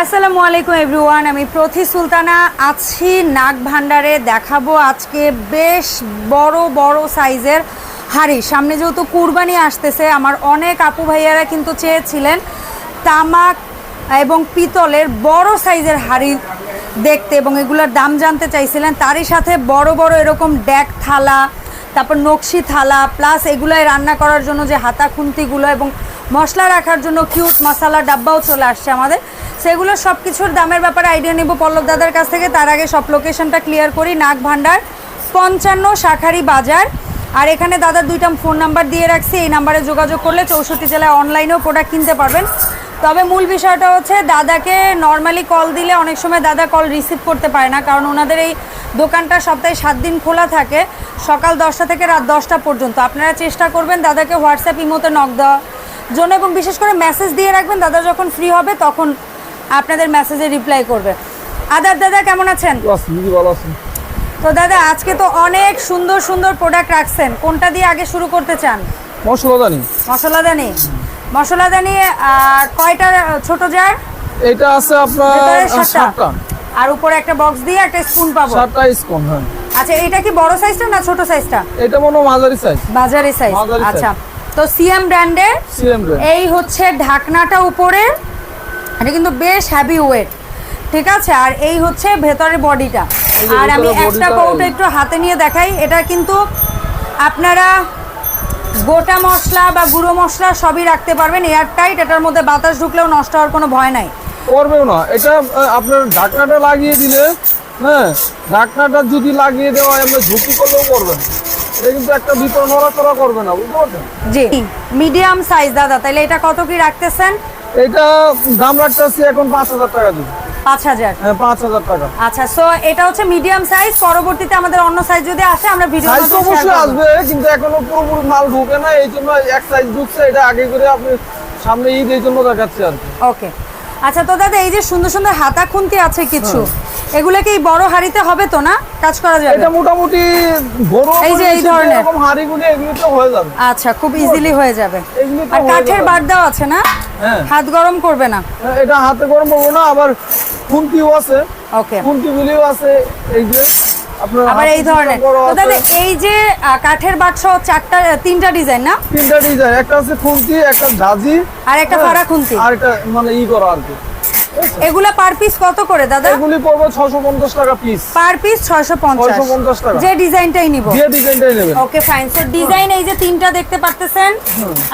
আসসালামু আলাইকুম এভরিওয়ান আমি প্রথি সুলতানা, আছি নাগ ভান্ডারে দেখাবো আজকে বেশ বড় বড় সাইজের হাড়ি। সামনে যেহেতু কুরবানি আসতেছে, আমার অনেক আপু ভাইয়ারা কিন্তু চেয়েছিলেন তামাক এবং পিতলের বড় সাইজের হাড়ি দেখতে এবং এগুলোর দাম জানতে চাইছিলেন। তারই সাথে বড় বড় এরকম ড্যাক থালা, তারপর নকশি থালা প্লাস এগুলোয় রান্না করার জন্য যে হাতা খুন্তিগুলো এবং মশলা রাখার জন্য কিউট মশলা ডাব্বাও চলে আসছে আমাদের। সেগুলো সব কিছুর দামের ব্যাপারে আইডিয়া নেব পল্লব দাদার কাছ থেকে। তার আগে সব লোকেশনটা ক্লিয়ার করি। নাগ ভান্ডার, পঞ্চান্ন শাখারি বাজার। আর এখানে দাদার দুইটা ফোন নাম্বার দিয়ে রাখছি। এই নাম্বারে যোগাযোগ করলে চৌষট্টি জেলায় অনলাইনেও প্রোডাক্ট কিনতে পারবেন। তবে মূল বিষয়টা হচ্ছে, দাদাকে নর্মালি কল দিলে অনেক সময় দাদা কল রিসিভ করতে পারে না। কারণ ওনাদের এই দোকানটা সপ্তাহে সাত দিন খোলা থাকে। সকাল দশটা থেকে রাত দশটা পর্যন্ত। আপনারা চেষ্টা করবেন দাদাকে হোয়াটসঅ্যাপ ইমোতে নক দেওয়ার জন্য এবং বিশেষ করে মেসেজ দিয়ে রাখবেন, দাদা যখন ফ্রি হবে তখন আপনাদের মেসেজে রিপ্লাই করবে। আদার দাদা কেমন আছেন? ভালো তো দাদা আজকে তো অনেক সুন্দর সুন্দর প্রোডাক্ট রাখছেন। কোনটা দিয়ে আগে শুরু করতে চান? মশলা জানি মশলাদানি। মশলাদানি আর কয়টা ছোট জার এটা আছে আপনার ভেতরে আহ, সাতটা। সাতটা। আর উপরে একটা বক্স দিয়ে একটা স্পুন পাবো। সাতটা স্পন হ্যাঁ। আচ্ছা এটা কি বড় সাইজটা না ছোট সাইজটা এটা মনে মাঝারি সাইজ বাজারে সাইজ আচ্ছা তো সিএম ব্র্যান্ডের সিএম ব্র্যান্ড এই হচ্ছে ঢাকনাটা উপরে এটা কিন্তু বেশ হ্যাভি ওয়েট ঠিক আছে? আর এই হচ্ছে ভেতরের বডিটা আর আমি একটা কৌটো এই। একটু হাতে নিয়ে দেখাই। এটা কিন্তু আপনারা গোটা মশলা বা গুঁড়ো মশলা সবই রাখতে পারবেন এয়ার টাইট এটার মধ্যে বাতাস ঢুকলেও নষ্ট হওয়ার কোনো ভয় নাই। করবেও না। এটা আপনার ঢাকনাটা লাগিয়ে দিলে হ্যাঁ ঢাকনাটা যদি লাগিয়ে দেওয়া হয় আমরা ঝুঁকি করলেও করবেন এটা কিন্তু একটা ভিতর নড়াচড়া করবে না বুঝতে পারছেন? জি। মিডিয়াম সাইজ দাদা তাহলে এটা কত কি রাখতেছেন? এটা দাম রাখতেছি এখন পাঁচ হাজার টাকা পাঁচ হাজার? হ্যাঁ পাঁচ হাজার টাকা। আচ্ছা সো এটা হচ্ছে মিডিয়াম সাইজ পরবর্তীতে আমাদের অন্য সাইজ যদি আসে আমরা ভিডিও সাইজ অবশ্যই আসবে কিন্তু এখনও পুরোপুরি মাল ঢুকে না এই জন্য এক সাইজ ঢুকছে এটা আগে করে আপনি সামনে ঈদ এই জন্য দেখাচ্ছি আর কি। ওকে আচ্ছা তো দাদা এই যে সুন্দর সুন্দর হাতা খুন্তি আছে কিছু এগুলো কি এই বড় হাড়িতে হবে তো না? কাজ করা যাবে? এটা মোটামুটি বড় এই যে এই ধরনের। এরকম হাড়িগুলি এগুলি তো হয়ে যাবে। আচ্ছা খুব ইজিলি হয়ে যাবে। আর কাঠের। বার দেওয়া আছে না? হ্যাঁ। হাত গরম করবে না? এটা হাতে গরম করব না আবার খুন্তিও আছে। ওকে। খুন্তি গুলিও আছে এই যে। আবার এই ধরনের। তো দাদা এই যে আহ, কাঠের বাক্স চারটা তিনটা ডিজাইন না? তিনটা ডিজাইন একটা আছে খুন্তি একটা ঝাঁঝি আর একটা হ্যাঁ, ফাড়া খুন্তি। আর একটা মানে ই করা আর কি। এগুলা পার পিস কত করে দাদা? এগুলি পড়বে ছশো পঞ্চাশ টাকা পিস পার পিস ছয়শো পঞ্চাশ। 650 টাকা। যে ডিজাইনটাই নিব। যে ডিজাইনটাই নেবেন। ওকে ফাইন সো ডিজাইন এই যে তিনটা দেখতে পাচ্ছেন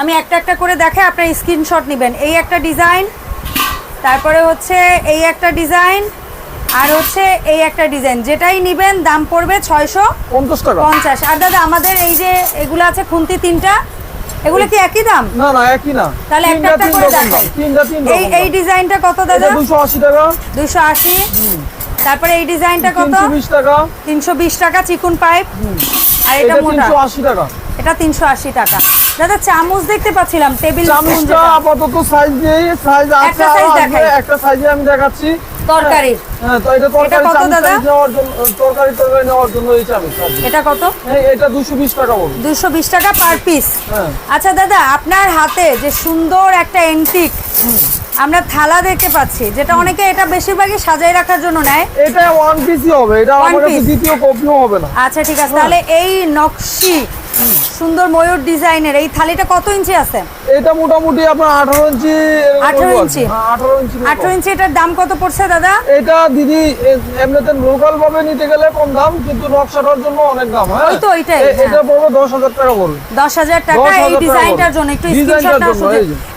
আমি একটা একটা করে দেখে আপনার স্ক্রিনশট নেবেন। এই একটা ডিজাইন তারপরে হচ্ছে এই একটা ডিজাইন আর হচ্ছে এই একটা ডিজাইন যেটাই নিবেন দাম পড়বে ছয়শো পঞ্চাশ টাকা। পঞ্চাশ আর দাদা আমাদের এই যে এগুলো আছে খুন্তি তিনটা এগুলো কি একই দাম? না না একই না। তাহলে একটা একটা করে দেখাই। তিনটা তিন এই এই ডিজাইনটা কত দাদা? এটা দুশো আশি টাকা। দুশো আশি? তারপরে এই ডিজাইনটা কত? তিনশো বিশ টাকা। তিনশো বিশ টাকা চিকুন পাইপ। আর এটা মোটা। তিনশো আশি টাকা। এটা তিনশো আশি টাকা। দাদা চামচ দেখতে পাচ্ছিলাম টেবিল চামচটা আপাতত সাইজ নেই সাইজ আছে একটা size দেখাই। একটা সাইজে আমি দেখাচ্ছি। হ্যাঁ এটা কত দাদা? তরকারি তরকারি নেওয়ার জন্য এই এটা কত? এটা দুশো বিশ টাকা বলুন। টাকা পার পিস হ্যাঁ। আচ্ছা দাদা আপনার হাতে যে সুন্দর একটা এন্টিক আমরা থালা দেখতে পাচ্ছি যেটা অনেকে এটা বেশিরভাগই সাজাই রাখার জন্য নেয়। এটা ওয়ান পিসই হবে এটা piece? দ্বিতীয় কপিও হবে না। আচ্ছা ঠিক আছে। তাহলে এই নকশি সুন্দর ময়ূর ডিজাইনের এই থালিটা কত ইঞ্চি আছে এটা মোটামুটি আপনার আঠারো ইঞ্চি 18 বলব আর কি। ইঞ্চি? হ্যাঁ, আঠারো ইঞ্চি আঠারো ইঞ্চি এটার দাম কত পড়ছে দাদা এটা দিদি এমনিতে লোকাল ভাবে নিতে গেলে কম দাম কিন্তু নকশাটার জন্য অনেক দাম হ্যাঁ ওই তো, ওইটাই, এ- হ্যাঁ। এটা পড়বে দশ হাজার টাকা পড়বে দশ হাজার টাকা এই ডিজাইনটার জন্য একটু স্ক্রিনশট জন্য,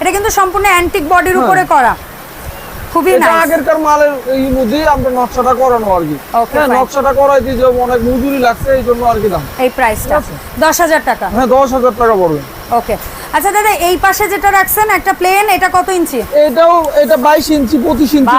এটা কিন্তু সম্পূর্ণ অ্যান্টিক বডির হ্যাঁ। উপরে করা খুবই আগেরকার মালের এই মধ্যেই আমরা নকশাটা করানো আর কি। Okay, করাই fine. নকশাটা যে অনেক মজুরি লাগছে এই জন্য আর কি দাম। এই প্রাইসটা আছে। দশ হাজার টাকা। হ্যাঁ দশ হাজার টাকা পড়বে। ওকে আচ্ছা দাদা এই পাশে যেটা রাখছেন একটা প্লেন এটা কত ইঞ্চি? এটাও এটা বাইশ ইঞ্চি পঁচিশ ইঞ্চি।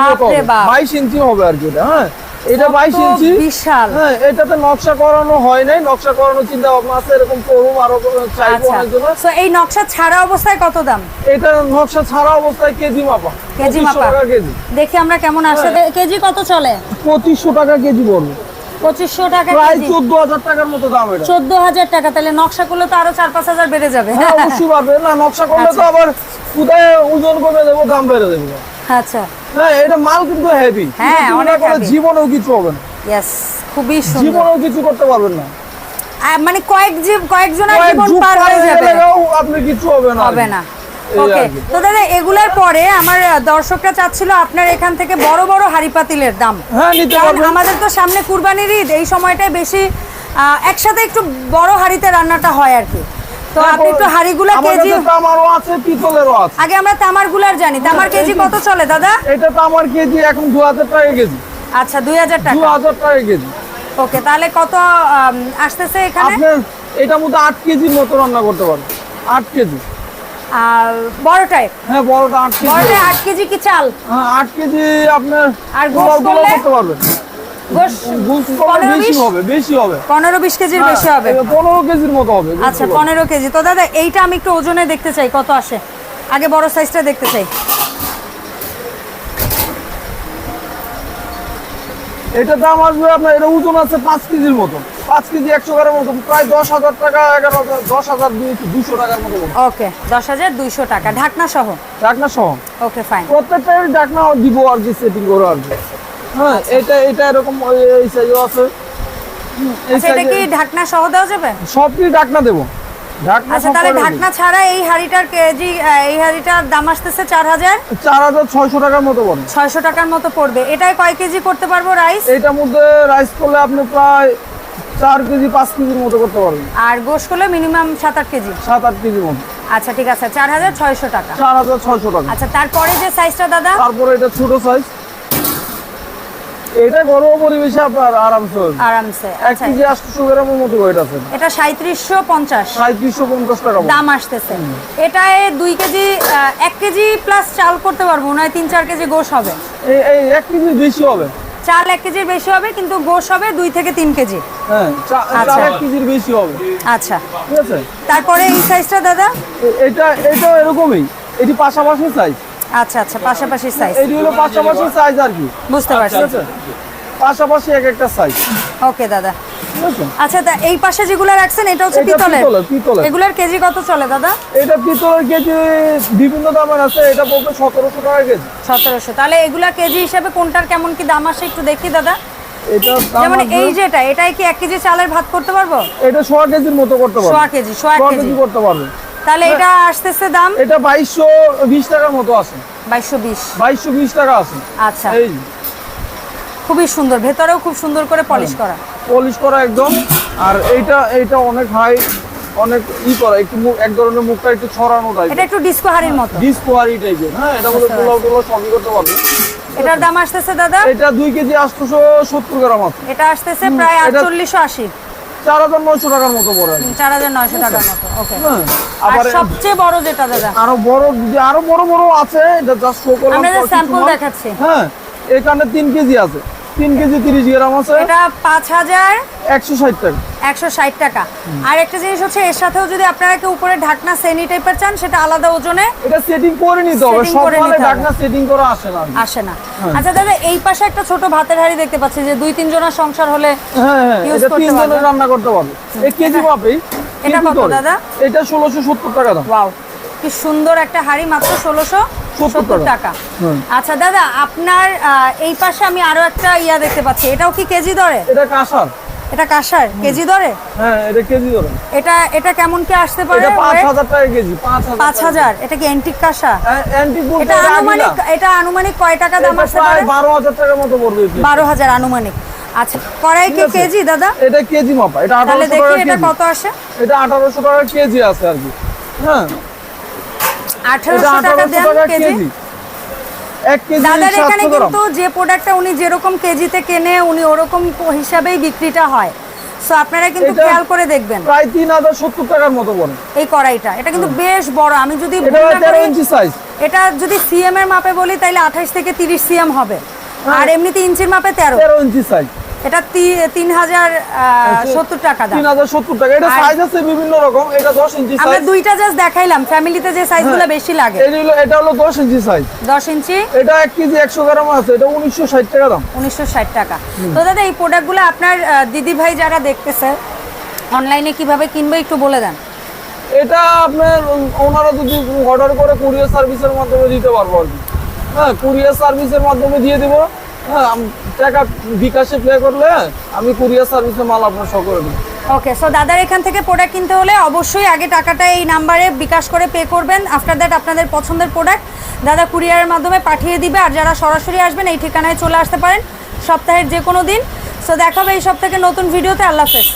বাইশ ইঞ্চি হবে আর কি হ্যাঁ? এটা কত বাইশ ইঞ্চি? বিশাল। হ্যাঁ এটাতে নকশা করানো হয় নাই। নকশা করানো চিন্তা ভাবনা আছে এরকম করুম আরও চাইব আচ্ছা। অনেক জন্য সো এই নকশা ছাড়া অবস্থায় কত দাম? এটা নকশা ছাড়া অবস্থায় কেজি মাপা। কেজি মাপা। কেজি। দেখি আমরা কেমন আসে। হ্যাঁ। কেজি কত চলে? পঁচিশশো টাকা কেজি পড়বে। পঁচিশশো টাকা প্রায় চোদ্দ হাজার টাকার মতো দাম এটা। চোদ্দ হাজার টাকা। তাহলে নকশা করলে তো আরও চার পাঁচ হাজার বেড়ে যাবে। হ্যাঁ অবশ্যই না নকশা করলে তো আচ্ছা। আবার কোথায় ওজন কমে দেবো দাম বেড়ে দেবো। আচ্ছা। এটা মাল কিন্তু হেভি হ্যাঁ, অনেক। জীবনেও কিছু হবে না। ইয়েস খুবই সুন্দর। জীবনেও কিছু করতে পারবেন না। মানে কয়েক জীব কয়েকজনের কয়েক জীবন পার হয়ে যাবে। আপনি কিছু হবে না হবে না। ওকে তো দাদা এগুলার পরে আমার দর্শকরা চাচ্ছিল আপনার এখান থেকে বড় বড় হাড়ি পাতিলের দাম। হ্যাঁ আমাদের তো সামনে কুরবানির ঈদ এই সময়টায় বেশি একসাথে একটু বড় হাড়িতে রান্নাটা হয় আর কি। তো আপনি একটু হাড়িগুলা কেজি তামারও আছে পিতলেরও আছে। আগে আমরা তামারগুলার জানি তামার কেজি কত চলে দাদা? এটা তামার কেজি এখন দু হাজার টাকা কেজি। আচ্ছা দুই হাজার দু টাকা হাজার টাকা কেজি। ওকে তাহলে কত আসতেছে এখানে? আপনার এটার মধ্যে আট কেজির মতো রান্না করতে পারবেন আট কেজি। আর বড়টায়? হ্যাঁ বড়টা আট কেজি। বড়টায় আট কেজি কি চাল? হ্যাঁ আট কেজি আপনার আর করলে? করতে পারবেন। পনেরো বিশ? বেশি? হবে পনেরো বিশ কেজির বেশি হবে। হ্যাঁ, পনেরো কেজির মতো হবে আচ্ছা পনেরো কেজি। তো দাদা এইটা আমি একটু ওজনে দেখতে চাই কত আসে? আগে বড় সাইজটা দেখতে চাই। এটা দাম আসবে আপনার এটা ওজন আছে পাঁচ কেজির মতো। পাঁচ কেজি একশো গ্রামের মতো প্রায় দশ হাজার টাকা এগারো হাজার দশ হাজার টাকার মতো ওকে দশ হাজার দুইশো টাকা। ঢাকনা সহ? ডাকনা সহ। Okay fine. প্রত্যেকটাই ডাকনা দিব আর কি সেটিং করে আর কি। হ্যাঁ এটা এটা এরকম এই সাইজও আছে। আচ্ছা এটা কি ঢাকনা সহ দেওয়া যাবে? সব কি ডাকনা দেবো। ঢাকনা আচ্ছা তাহলে ঢাকনা ছাড়া এই হাড়িটার কেজি এই হাড়িটার দাম আসতেছে চার হাজার। চার হাজার ছয়শো টাকার মতো ছয়শো টাকার মতো পড়বে। কয় কেজি করতে পারব রাইস? এইটার মধ্যে রাইস করলে আপনি প্রায় চার কেজি পাঁচ কেজির মতো করতে পারবেন। আর গোশ করলে মিনিমাম সাত আট কেজি? সাত আট মতো। আচ্ছা ঠিক আছে। চার হাজার ছয়শো টাকা। চার হাজার ছয়শো টাকা। আচ্ছা তারপরে যে সাইজটা দাদা? তারপরে এটা ছোট সাইজ এটা গরম পরিবেশে আপনার আরামসে। আরামসে এক আচ্ছা। কেজি আটশো গ্রামের মতো ওয়েট আছে। এটা সাঁত্রিশশো পঞ্চাশ। সাঁত্রিশশো পঞ্চাশ টাকা দাম আসতেছে। এটায় দুই কেজি এক কেজি প্লাস চাল করতে পারব নয় তিন চার কেজি গোশ হবে। এই এই এক কেজি বেশি হবে। চাল এক কেজির বেশি হবে কিন্তু গোশ হবে দুই থেকে তিন কেজি। হ্যাঁ চা- আচ্ছা। এক কেজির বেশি হবে। আচ্ছা। ঠিক আছে? তারপরে এই সাইজটা দাদা? এ- এটা এরকমই। এটি পাশাপাশি সাইজ আচ্ছা আচ্ছা পাশাপাশি সাইজ এটি হলো পাশাপাশি সাইজ আর কি। বুঝতে পারছি। ঠিক পাশাপাশি এক একটা সাইজ ওকে দাদা। আচ্ছা তা এই পাশে যেগুলো রাখছেন এটা হচ্ছে পিতলের। এগুলোর কেজি কত চলে দাদা? এটা পিতলের কেজি বিভিন্ন দামের আছে এটা পড়বে সতেরোশো টাকা কেজি। সতেরোশো। তাহলে এগুলা কেজি হিসাবে কোনটার কেমন কি দাম আসে একটু দেখি দাদা। এটা যেমন এই যেটা এটাই কি এক কেজি চালের ভাত করতে পারব? এটা সোয়া কেজির মতো করতে পারবে। সোয়া কেজি সোয়া কেজি করতে পারবে। তাহলে এটা আসতেছে দাম? এটা বাইশশো বিশ টাকার মতো আছে। বাইশশো বিশ। বাইশশো বিশ টাকা আছে। আচ্ছা। এই খুবই সুন্দর। ভেতরেও খুব সুন্দর করে পলিশ করা। পলিশ করা একদম। আর এইটা এইটা অনেক হাই অনেক ই করা। একটু মুখ- এক ধরনের মুখটা একটু ছড়ানো টাইপ এটা একটু ডিস্কো হাড়ির মতো। ডিসকোয়ারি টাইপের হ্যাঁ এটা মধ্যে বুঝতে পোলাও টোলাও সবই করতে পারবে। এটার দাম আসতেছে দাদা? এটা দুই কেজি আটশোশো সত্তর গ্রাম আছে। এটা আসতেছে প্রায় এটা- আটচল্লিশশো আশি। চার হাজার নয়শো টাকার মতো পড়ে। চার হাজার নয়শো টাকার মতো ওকে হ্যাঁ আবার সবচেয়ে বড় যেটা দাদা? আরও বড় আরও বড় বড় আছে এটা জাস্ট শো করলাম আমরা স্যাম্পল দেখাচ্ছি। হ্যাঁ এখানে তিন কেজি আছে। তিন কেজি তিরিশ গ্রাম আছে। এটা পাঁচ হাজার একশো ষাট টাকা। একশো ষাট টাকা। আর একটা জিনিস হচ্ছে এর সাথেও যদি আপনারা কেউ উপরে ঢাকনা সেনি টাইপের চান সেটা আলাদা ওজনে এটা সেটিং করে নিতে হবে। সব মালে ঢাকনা সেটিং করা আসে না। আসে না। আচ্ছা দাদা এই পাশে একটা ছোট ভাতের হাঁড়ি দেখতে পাচ্ছি যে দুই তিন জনের সংসার হলে হ্যাঁ হ্যাঁ এটা করতে তিন জনের পারবে। রান্না করতে পারবে। এই কেজি মাপেই এটা কত দাদা? এটা ষোলোশো সত্তর টাকা দাম। ওয়াও কি সুন্দর একটা হাঁড়ি মাত্র ষোলোশো। সত্তর টাকা। আচ্ছা দাদা আপনার এই পাশে আমি আরও একটা ইয়া দেখতে পাচ্ছি। এটাও কি কেজি দরে? এটা কাঁসার। এটা কাঁসার? কেজি দরে? হ্যাঁ এটা কেজি ধরে এটা এটা কেমন কি আসতে পারে এটা পাঁচ weight? হাজার টাকা কেজি পাঁচ হাজার পাঁচ হাজার। এটা কি অ্যান্টিক কাঁসা অ্যান্টিক বলতে এটা আনুমানিক এটা আনুমানিক কয় টাকা দাম আসতে পারে? বারো হাজার টাকার মতো পড়বে এই plate। বারো হাজার আনুমানিক। আচ্ছা কড়াই কি কেজি দাদা? এটা কেজি মাপা। এটা তাহলে আঠারোশো দেখি টাকা এটা কত আসে? এটা আঠারোশো টাকা কেজি আছে আর কি। হ্যাঁ। এটা আঠারোশো টাকা দেন কেজি। কেজি। এক কেজি দাদার এখানে কিন্তু যে প্রোডাক্টটা উনি যেরকম কেজিতে কেনে উনি ওরকম হিসাবেই বিক্রিটা হয়। সো আপনারা কিন্তু খেয়াল করে দেখবেন। প্রায় টাকার মতো এই কড়াইটা। এটা কিন্তু বেশ বড়। আমি যদি এটা সিএম এর মাপে বলি তাহলে আঠাশ থেকে তিরিশ সিএম হবে। আর এমনিতে ইঞ্চির মাপে তেরো। তেরো ইঞ্চি সাইজ এটা তিন হাজার সত্তর টাকা দাম। তিন হাজার সত্তর টাকা। এটা সাইজ আছে বিভিন্ন রকম। এটা দশ ইঞ্চি আমরা দুইটা জাস্ট দেখাইলাম ফ্যামিলিতে যে সাইজগুলো হ্যাঁ। বেশি লাগে। এটা হলো এটা হলো দশ ইঞ্চি সাইজ দশ ইঞ্চি এটা এক কেজি একশো গ্রাম আছে। এটা উনিশশো ষাট টাকা দাম। উনিশশো ষাট টাকা। তো দাদা এই প্রোডাক্টগুলো আপনার দিদি ভাই যারা দেখতেছে অনলাইনে কীভাবে কিনবে একটু বলে দেন। এটা আপনার ওনারা যদি অর্ডার করে কুরিয়ার সার্ভিসের মাধ্যমে দিতে পারব আর কি। হ্যাঁ কুরিয়ার সার্ভিসের মাধ্যমে দিয়ে দিব। হ্যাঁ টাকা বিকাশে পে করলে আমি কুরিয়ার সার্ভিসে মাল আপনার সহ করে দিই ওকে সো দাদার এখান থেকে প্রোডাক্ট কিনতে হলে অবশ্যই আগে টাকাটা এই নাম্বারে বিকাশ করে পে করবেন। আফটার দ্যাট আপনাদের পছন্দের প্রোডাক্ট দাদা কুরিয়ারের মাধ্যমে পাঠিয়ে দিবে আর যারা সরাসরি আসবেন এই ঠিকানায় চলে আসতে পারেন সপ্তাহের যে কোনো দিন সো দেখাবে এই সপ্তাহে নতুন ভিডিওতে আল্লাহ হাফেজ।